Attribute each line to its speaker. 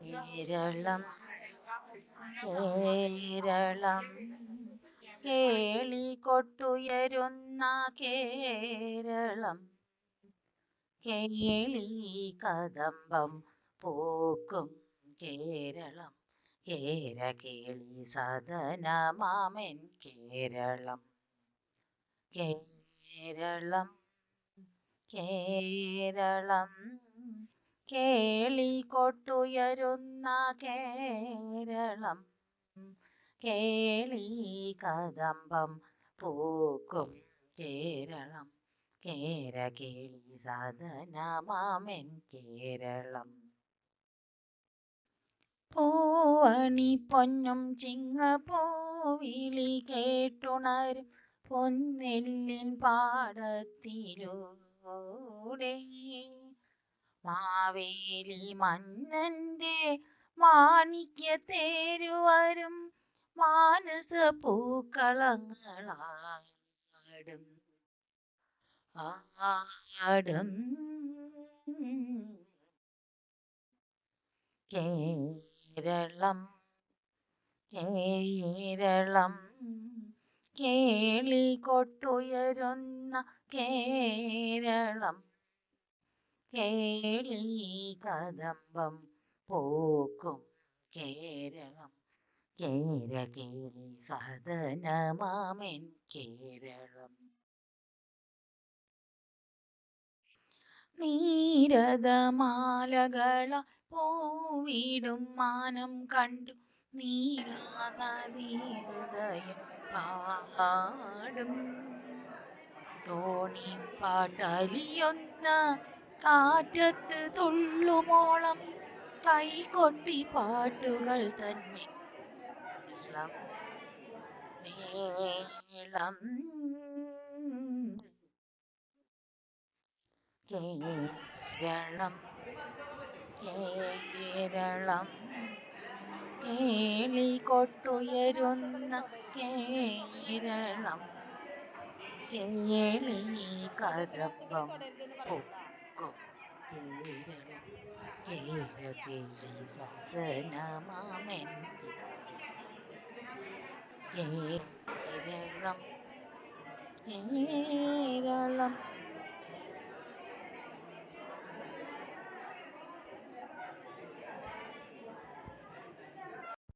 Speaker 1: കേരളം കേരളം കേളി കൊട്ടുയരുന്ന കേരളം കേളി കദംബം പൂക്കും കേരളം കേര കേളി സദനമാമൻ കേരളം കേരളം കേരളം കേളി കൊട്ടുയരുന്ന കേരളം കേളി കദംബം പൂക്കും കേരളം കേര കേളി സദനമാമൻ കേരളം. പൂവണി പൊന്നും ചിങ്ങ ചിങ്ങപ്പൂവിളി കേട്ടുണരും പൊന്നെല്ലിൻ പാടത്തിലൂടെ മാവേലി മന്നന്റെ മാണിക്യ തേരുവരും മാനസ പൂക്കളങ്ങളാടും. ആടും. കേരളം കേരളം. കേളി കൊട്ടുയരുന്ന കേരളം കേളി കദംബം പോക്കും കേരളം. കേര കേളി സദനമാമൻ കേരളം. നീരതമാലകള പൂവിടും മാനം കണ്ടു നീളാനദീ ഹൃദയം പാടും തോണിപ്പാട്ടലിയൊന്ന കാറ്റത്ത് തുള്ളുമോളം കൈകൊട്ടി പാട്ടുകൾ തന്നെ. നീളം. കേരളം കേരളം. കേളി കൊട്ടുയരുന്ന കേരളം കേളി കരപ്പം കേരളം കേരളം